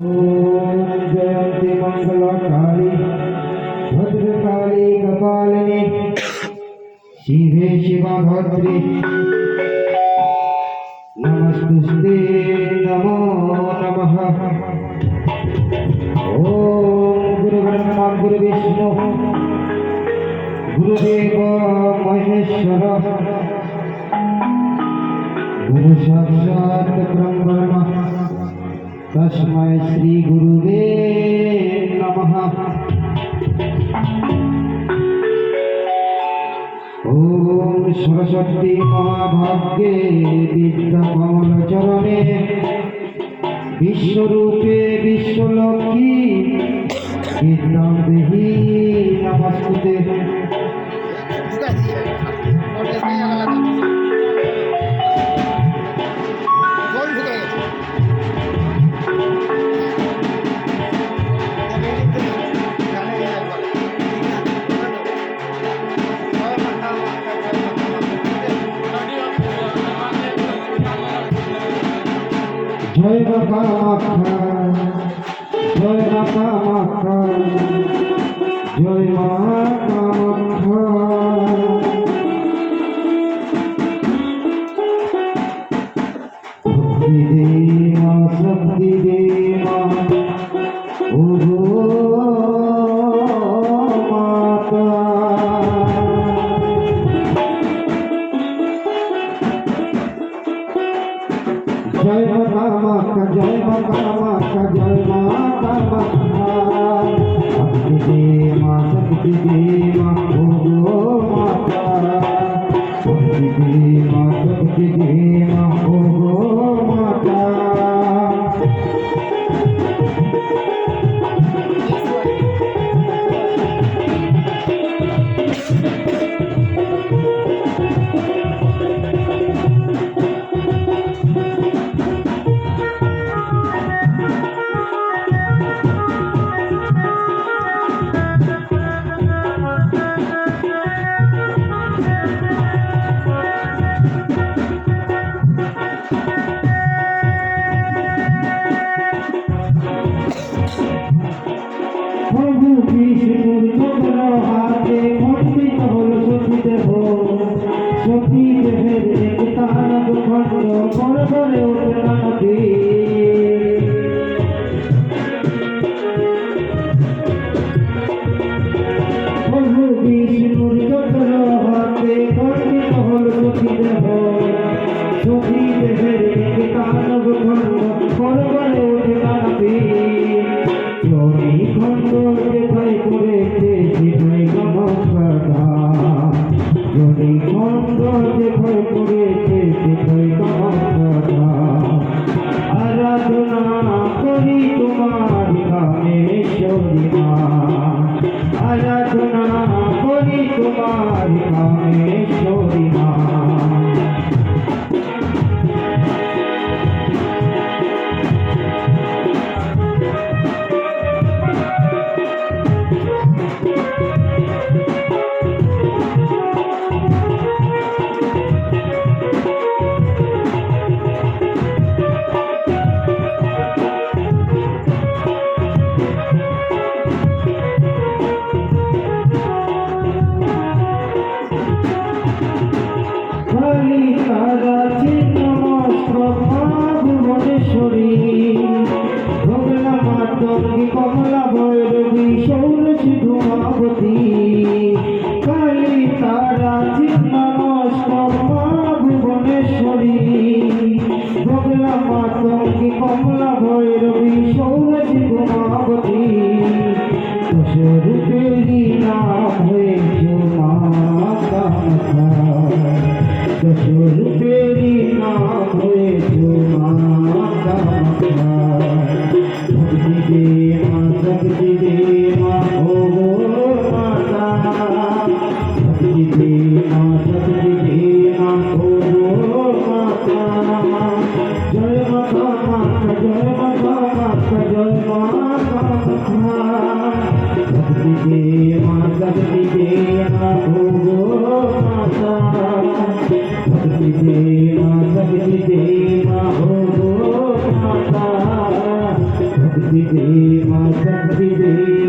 ॐ जयन्ति मङ्गलकाली भद्रकाली कपालिनी शिवे शिवभद्रे नमस्तुस्ते नमो नमः ॐ गुरुब्रह्मा गुरुविष्णु गुरुदेव महेश्वर गुरु তস্ময় শ্রী গুরুবে নমঃ ওম সরস্বতী মহাভাগ্যে বিদ্যা কমল চরণে বিশ্বরূপে বিশ্বলক্ষ্মী বিদ্যাম দেহি নমস্তে জয় বাবা মাখা জয় বাবা মাখা জয় মা কামাখ্যা শক্তি দে মা শক্তি দে जय माते খণ্ড পরে উঠে ওঠে তোমার কামেশ্বরী মা আরাধনা করি তোমার কামেশ্বরী মা কালী ಮಾತಂತಿದೆ